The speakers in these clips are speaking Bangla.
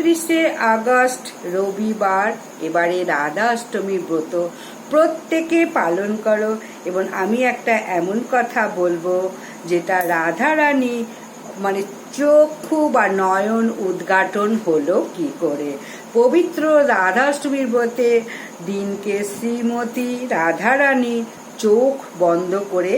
উনত্রিশে আগস্ট, রবিবার, এবারে রাধা অষ্টমী ব্রত। প্রত্যেকে পালন করো এবং আমি একটা এমন কথা বলব যেটা রাধা রানী মানে চক্ষু বা নয়ন উদ্ঘাটন হলো কি করে? পবিত্র রাধাষ্টমীর ব্রতে দিনকে শ্রীমতী রাধারানী চোখ বন্ধ করে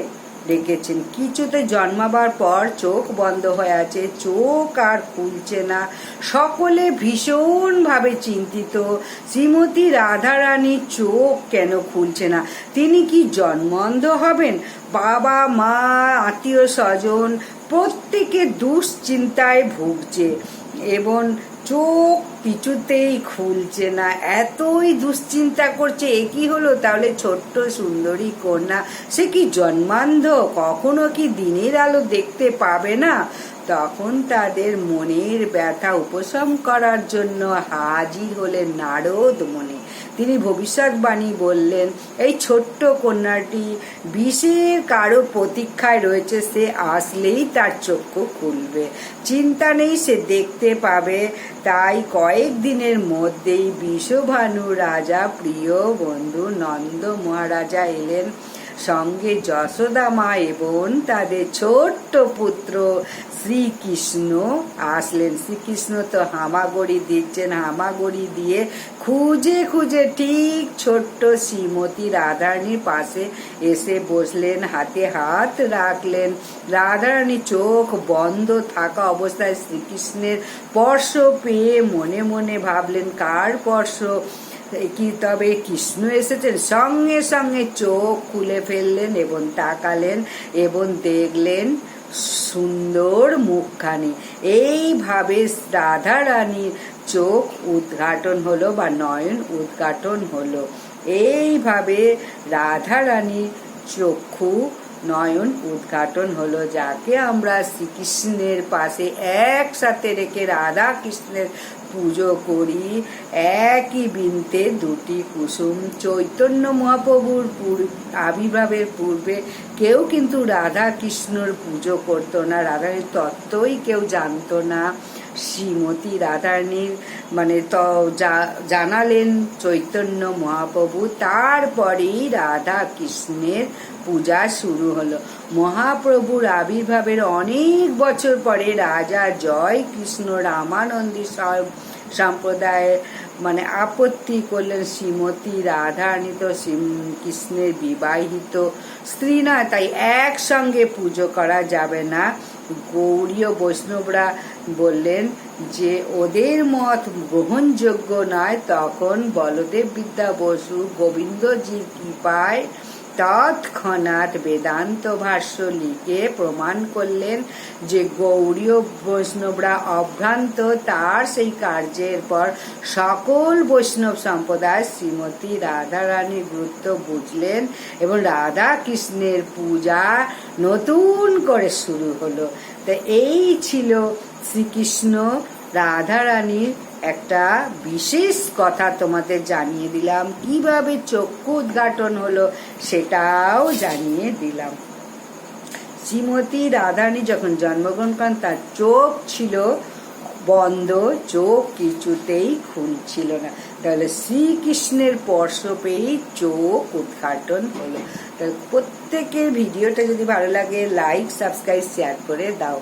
রেখেছেন কিছুতে জন্মাবার পর চোখ বন্ধ হয়ে আছে, চোখ আর খুলছে না। সকলে ভীষণভাবে চিন্তিত। শ্রীমতী রাধারানী চোখ কেন খুলছে না? তিনি কি জন্মন্ধ হবেন? বাবা, মা আত্মীয় স্বজন প্রত্যেকে দুশ্চিন্তায় ভুগছে। এবং চোখ পিছুতেই খুলছে না, এতই দুশ্চিন্তা করছে। এ কি হলো? তাহলে ছোট্ট সুন্দরী কন্যা, সে কি জন্মান্ধ? কখনো কি দিনের আলো দেখতে পাবে না? তখন তাদের মনের ব্যথা উপশম করার জন্য হাজির হলেন নারদ মনে। তিনি ভবিষ্যৎবাণী বললেন, এই ছোট্ট কন্যাটি বিষের কারও প্রতীক্ষায় রয়েছে, সে আসলেই তার চক্ষু খুলবে। চিন্তা নেই, সে দেখতে পাবে। তাই কয়েক দিনের মধ্যেই বিশ্বভানু রাজা, প্রিয় বন্ধু নন্দ মহারাজা এলেন। সঙ্গে যশোদা মা এবং তাদের ছোট্ট পুত্র শ্রীকৃষ্ণ আসলেন। শ্রীকৃষ্ণ তো হামাগড়ি দিচ্ছেন। হামাগড়ি দিয়ে খুঁজে খুঁজে ঠিক ছোট্ট শ্রীমতী রাধারানীর পাশে এসে বসলেন, হাতে হাত রাখলেন। রাধারানী চোখ বন্ধ থাকা অবস্থায় শ্রীকৃষ্ণের স্পর্শ পেয়ে মনে মনে ভাবলেন, কার স্পর্শ? কি তবে কৃষ্ণ এসেছেন সঙ্গে সঙ্গে চোখ খুলে ফেললেন এবং তাকালেন এবং দেখলেন সুন্দর মুখখানি এইভাবে রাধা রানীর চোখ উদ্ঘাটন হলো বা নয়ন উদ্ঘাটন হলো এইভাবে রাধা রানীর চক্ষু নয়ন উদ্ঘাটন হলো, যাকে আমরা শ্রীকৃষ্ণের পাশে একসাথে রেখে রাধা কৃষ্ণের পুজো করি। একই বিনতে দুটি কুসুম চৈতন্য মহাপ্রভুর আবির্ভাবের পূর্বে কেউ কিন্তু রাধা কৃষ্ণর পুজো করতো না। রাধার তত্ত্বই কেউ জানতো না। শ্রীমতী রাধারানীর মানে ত জানালেন চৈতন্য মহাপ্রভু। তারপরেই রাধা কৃষ্ণের পূজা শুরু হলো। মহাপ্রভুর আবির্ভাবের অনেক বছর পরে রাজা জয় কৃষ্ণ রামানন্দী সম্প্রদায়ের মানে আপত্তি করলেন শ্রীমতী রাধারানী তো কৃষ্ণের বিবাহিত স্ত্রী না, তাই একসঙ্গে পুজো করা যাবে না। গৌরীয় বৈষ্ণবরা বললেন যে ওদের মত গ্রহণযোগ্য নয় তখন বলদেব বিদ্যা বসু গোবিন্দজির কৃপায় তৎক্ষণাৎ বেদান্ত ভাষ্য লিখে প্রমাণ করলেন যে গৌরীয় বৈষ্ণবরা অভ্রান্ত তার সেই কার্যের পর সকল বৈষ্ণব সম্প্রদায় শ্রীমতী রাধারানীর গুরুত্ব বুঝলেন এবং রাধা কৃষ্ণের পূজা নতুন করে শুরু হলো। তা এই ছিল শ্রীকৃষ্ণ রাধারানীর একটা বিশেষ কথা তোমাদের জানিয়ে দিলাম। কীভাবে চক্ষু উদ্ঘাটন হলো সেটাও জানিয়ে দিলাম। শ্রীমতী রাধারানী যখন জন্মগ্রহণ করেন, তার চোখ ছিল বন্ধ, চোখ কিছুতেই খুলছিল না। তাহলে শ্রীকৃষ্ণের স্পর্শ পেয়েই চোখ উদ্ঘাটন হলো। তাহলে প্রত্যেকের ভিডিওটা যদি ভালো লাগে লাইক সাবস্ক্রাইব শেয়ার করে দাও।